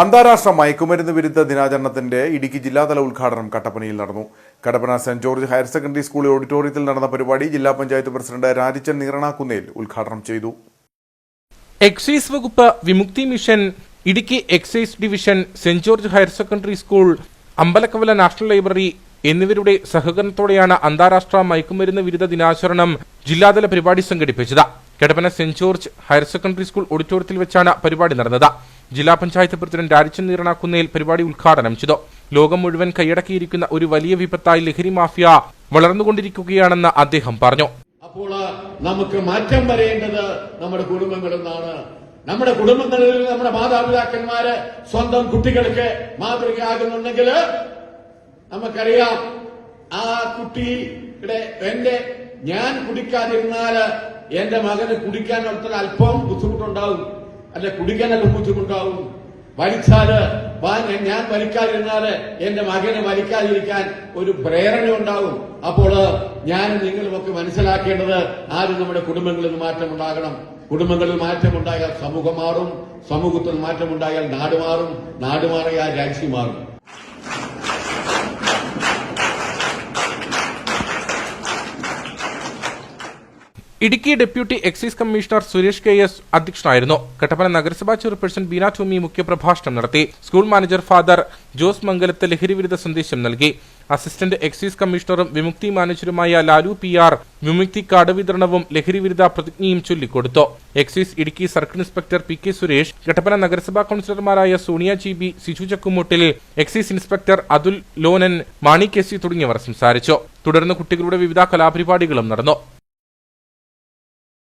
അന്താരാഷ്ട്ര മയക്കുമരുന്ന് വിരുദ്ധ ദിനാചരണത്തിന്റെ ഇടുക്കി ജില്ലാതല ഉദ്ഘാടനം കട്ടപ്പനയിൽ നടന്നു. Kattappana saint George higher secondary school ഓഡിറ്റോറിയത്തിൽ നടന്ന പരിപാടി ജില്ലാ പഞ്ചായത്ത് പ്രസിഡന്റ് രാജിച്ചൻ നീറണാക്കുന്നേൽ ഉദ്ഘാടനം ചെയ്തു. എക്സൈസ് വകുപ്പ് Vimukthi mission Idukki excise division saint George higher secondary school Ambalakkavala national library എന്നിവരുടെ സഹകരണത്തോടെയാണ് അന്താരാഷ്ട്ര മയക്കുമരുന്ന് വിരുദ്ധ ദിനാചരണം ജില്ലാതല പരിപാടി സംഘടിപ്പിച്ചത്. Kattappana saint George higher secondary school ഓഡിറ്റോറിയത്തിൽ വെച്ചാണ് പരിപാടി നടന്നത്. ജില്ലാ പഞ്ചായത്ത് പ്രസിഡന്റ് അരിച്ചൻ നീറണാക്കുന്നേൽ പരിപാടി ഉദ്ഘാടനം ചെയ്തു. ലോകം മുഴുവൻ കൈയടക്കിയിരിക്കുന്ന ഒരു വലിയ വിപത്തായി ലഹരി മാഫിയ വളർന്നുകൊണ്ടിരിക്കുകയാണെന്ന് അദ്ദേഹം പറഞ്ഞു. അപ്പോൾ നമുക്ക് മാറ്റം വരേണ്ടത് നമ്മുടെ കുടുംബങ്ങളിൽ നിന്നാണ് നമ്മുടെ കുടുംബങ്ങളിൽ നമ്മുടെ മാതാപിതാക്കന്മാര് സ്വന്തം കുട്ടികൾക്ക് മാതൃകയാകുന്നുണ്ടെങ്കിൽ നമുക്കറിയാം ആ കുട്ടിയുടെ എന്റെ ഞാൻ കുടിക്കാതിരുന്നാൽ എന്റെ മകന് കുടിക്കാൻ അല്പം ബുദ്ധിമുട്ടുണ്ടാവും. അല്ലെ കുടിക്കാനല്ല ബുദ്ധിമുട്ടാവും? വലിച്ചാൽ ഞാൻ വലിക്കാതിരുന്നാൽ എന്റെ മകന് വലിക്കാതിരിക്കാൻ ഒരു പ്രേരണ ഉണ്ടാവും അപ്പോൾ ഞാൻ നിങ്ങളുമൊക്കെ മനസ്സിലാക്കേണ്ടത് ആദ്യം നമ്മുടെ കുടുംബങ്ങളിൽ മാറ്റം മാറ്റമുണ്ടാകണം കുടുംബങ്ങളിൽ മാറ്റമുണ്ടായാൽ സമൂഹം മാറും. സമൂഹത്തിൽ മാറ്റമുണ്ടായാൽ നാട് മാറും. നാട് മാറിയാൽ രാജ്യം മാറും. Idukki deputy excise commissioner Suresh K S അധ്യക്ഷനായിരുന്നു. കട്ടപ്പന നഗരസഭാ ചെയർപേഴ്സൺ ബീന ടോമി മുഖ്യപ്രഭാഷണം നടത്തി. School manager father Jose Mangalath ലഹരിവിരുദ്ധ സന്ദേശം നൽകി. അസിസ്റ്റന്റ് എക്സൈസ് കമ്മീഷണറും Vimukthi മാനേജറുമായ Lalu P R Vimukthi card വിതരണവും ലഹരിവിരുദ്ധ പ്രതിജ്ഞയും ചൊല്ലിക്കൊടുത്തു. Excise Idukki circle inspector P K Suresh Kattappana നഗരസഭാ കൌൺസിലർമാരായ Sonia G B Siju Chakkumoottil excise inspector Athul Lonan Mani K C തുടങ്ങിയവർ സംസാരിച്ചു. തുടർന്ന് കുട്ടികളുടെ വിവിധ കലാപരിപാടികളും നടന്നു.